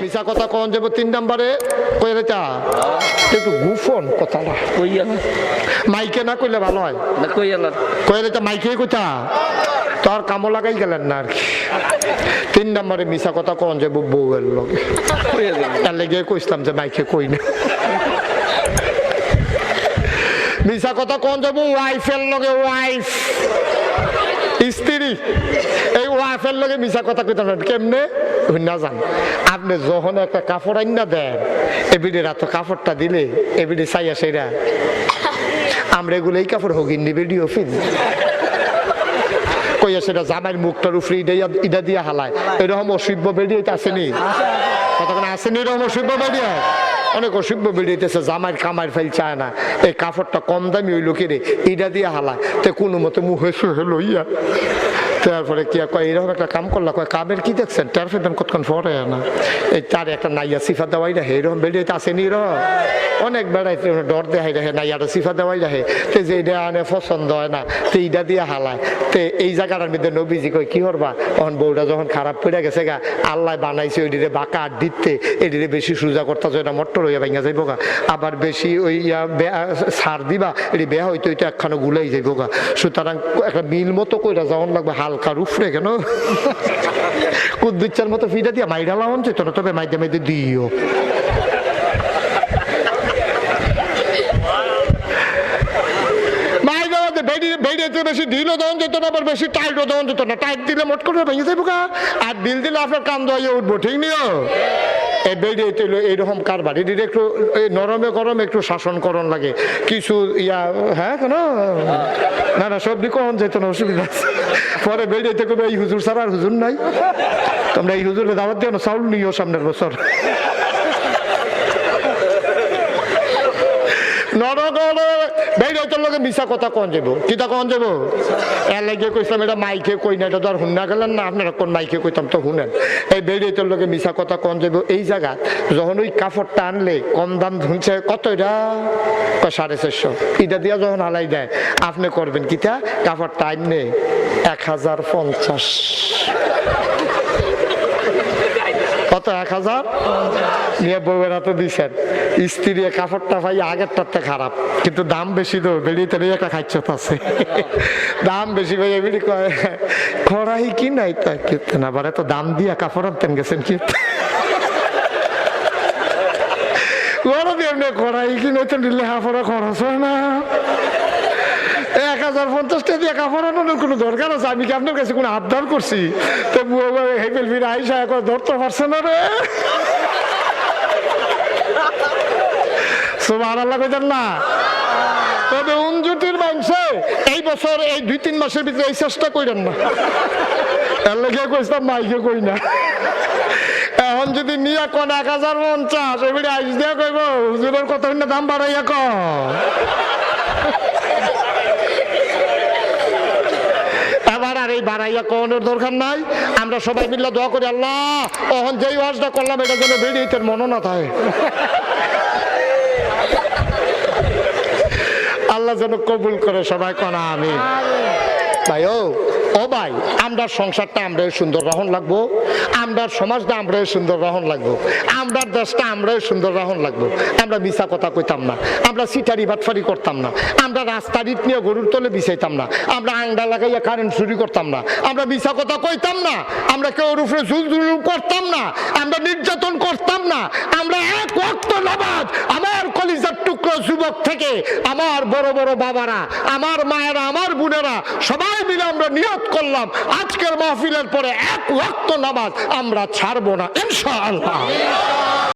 মিশা কথা কন যাব তিন নাম্বারে? কইলে চা একটু গুফন কইয়া না মাইকে না কইলে ভালো হয়? না কইয়া না কইলে চা মাইকে কইতা তোর কামো লাগাই গেলেন না আর কি। তিন নাম্বারে মিশা কথা কন যাব বউয়ের লগে। কইয়া দিন তার লেগে কইছিলাম যে মাইকে কই না। মিশা কথা কোন যাব ওয়াইফের লগে ওয়াইফ স্ত্রী। ওয়াইফের লগে মিশা কথা কইতে না কেমনে? না জান, আপনি যখন একটা কাপড় আইনা দেন, এবিডি রাত কাপড়টা দিলে, এবিডি চাইয়া সেইরা আমরা এগুলো এই কাপড় হগিন নি ভিডিও ফিন কইয়া সেটা জামাইয়ের মুখটার উপরে ইডা ইডা দিয়া হালায়। এরকম অসভ্য বেরিয়ে আসেনি। কতক্ষণ আসেনি এরকম অসভ্য বেরিয়ে অনেক অসভ্য বেরিয়েছে জামাইয়ের কামাইয়ের ফেল চায় না। এই কাপড়টা কম দামি ওই লোকের ইডা দিয়া হালায়। তে কোনো মতে মুখে সুহে লইয়া তারপরে কি কয়, এরকম একটা কাম করলা, কয়, কামের কি দেখছেন? তার ফেবেন কতক্ষণ পরে না এই তার একটা নাইয়া সিফা দেওয়াই রাখে, এরকম বেরিয়ে আসেনি এরকম অনেক বেড়াইতে ডর দেখাই রাখে, নাইয়াটা সিফা দেওয়াই রাখে। তো যে এটা আনে পছন্দ হয় না, তো এইটা দিয়ে হালায়। তো এই জায়গাটার মধ্যে নবীজি কই কি করবা? তখন বউটা যখন খারাপ পড়ে গেছে গা, আল্লাহ বানাইছে ওই দিকে বাঁকা আর দিতে এদিকে বেশি সোজা করতেছে, এটা মট্টর হইয়া ভাঙা যাইব গা। আবার বেশি ওই ইয়া সার দিবা, এটি বেয়া হইতে হইতে একখানো গুলাই যাইব গা। সুতরাং একটা মিল মতো কইরা যাওয়ান লাগবে হালকা রুফরে কেন? কুদ্দুচ্চার মতো ফিটা দিয়া মাইরা লাউন চেত না তবে মাইদে মাইদে দিও। আর ঢিল দিলে আপনার কান দোয়াইয়ে উঠবো, ঠিক নিও? হলো এইরকম কারবার। এটির একটু নরমে গরম একটু শাসনকরণ লাগে। কিছু ইয়া হ্যাঁ কেন? না না সবজি কখন যেত না অসুবিধা। পরে বেড়িয়ে থেকে এই হুজুর ছাড়া আর হুজুর নাই। তোমরা এই হুজুরে দাওয়াত দিও না, চাউল নিও সামনের বছর। নরগড়ে বেড়াইতে লোকে মিশা কথা কন যাব কিতা কন যাব এর লাগে কইছিলাম, এটা মাইকে কই না, এটা আর হুন্না গেলেন না, আপনারা কোন মাইকে কইতাম তো শুনেন এই বেড়াইতে লোকে মিশা কথা কন যাব এই জায়গা, যখন ওই কাপড়টা আনলে, কম দাম ধুনছে, কত এটা? সাড়ে চারশো। এটা দিয়া যখন হালাই দেয়, আপনি করবেন কিতা কাপড় কাপড়টা আনলে এক হাজার পঞ্চাশ। কত, এক হাজার? নিয়ে বউয়ের হাতে দিছেন। স্ত্রী কাপড়টা ভাই আগেরটাতে খারাপ, কিন্তু দাম বেশি তো বেরিয়ে তেলে একটা খাইছ আছে। দাম বেশি ভাই এমনি কয় খড়াই কি নাই তা? কিনতে না বারে তো দাম দিয়া কাপড় আনতেন গেছেন কি? ওরা দিয়ে এমনি খড়াই কি নইতে নিলে হাফড়া খরচ হয় না। এক হাজার পঞ্চাশ টাকা দিয়ে কাপড় কোনো দরকার আছে? আমি কি আপনার কাছে কোনো আবদার করছি? তো হেপেল ফিরে আইসা ধরতে পারছে না রে। সোমান আল্লাহ কইতেন না। তবে উনজুটির মাংসে এই বছর এই দুই তিন মাসের ভিতরে এই চেষ্টা করেন না। এর লেগে কইতাম মাইকে কই না। এখন যদি নিয়ে কোন এক হাজার পঞ্চাশ এবারে আইস দিয়া কইব, হুজুরের কত দাম বাড়াইয়া কম এবার আর এই বাড়াইয়া কনের দরকার নাই। আমরা সবাই মিললে দোয়া করি, আল্লাহ তখন যেই ওয়াজটা করলাম, এটা যেন বেরিয়ে মনে না থাকে। আল্লাহ যেন কবুল করে সবাই কনা আমি ভাই ও ও ভাই আমরা সংসারটা আমরা সুন্দর রহন লাগবো আমরা সমাজটা আমরা সুন্দর রহন লাগবো আমরা দেশটা আমরা সুন্দর রহন লাগবো। আমরা মিশা কথা কইতাম না, আমরা সিটারি বাটফারি করতাম না, আমরা রাস্তা ইট নিয়ে গরুর তলে বিছাইতাম না, আমরা আংডা লাগাইয়া কারেন্ট চুরি করতাম না, আমরা মিশা কথা কইতাম না, আমরা কেউ জুল জুল করতাম না, আমরা নির্যাতন করতাম না, আমরা এক ওয়াক্ত নামাজ যুবক থেকে আমার বড় বড় বাবারা, আমার মায়েরা, আমার বোনেরা, সবাই মিলে আমরা নিয়ত করলাম, আজকের মাহফিলের পরে এক ওয়াক্ত নামাজ আমরা ছাড়বো না, ইনশাআল্লাহ।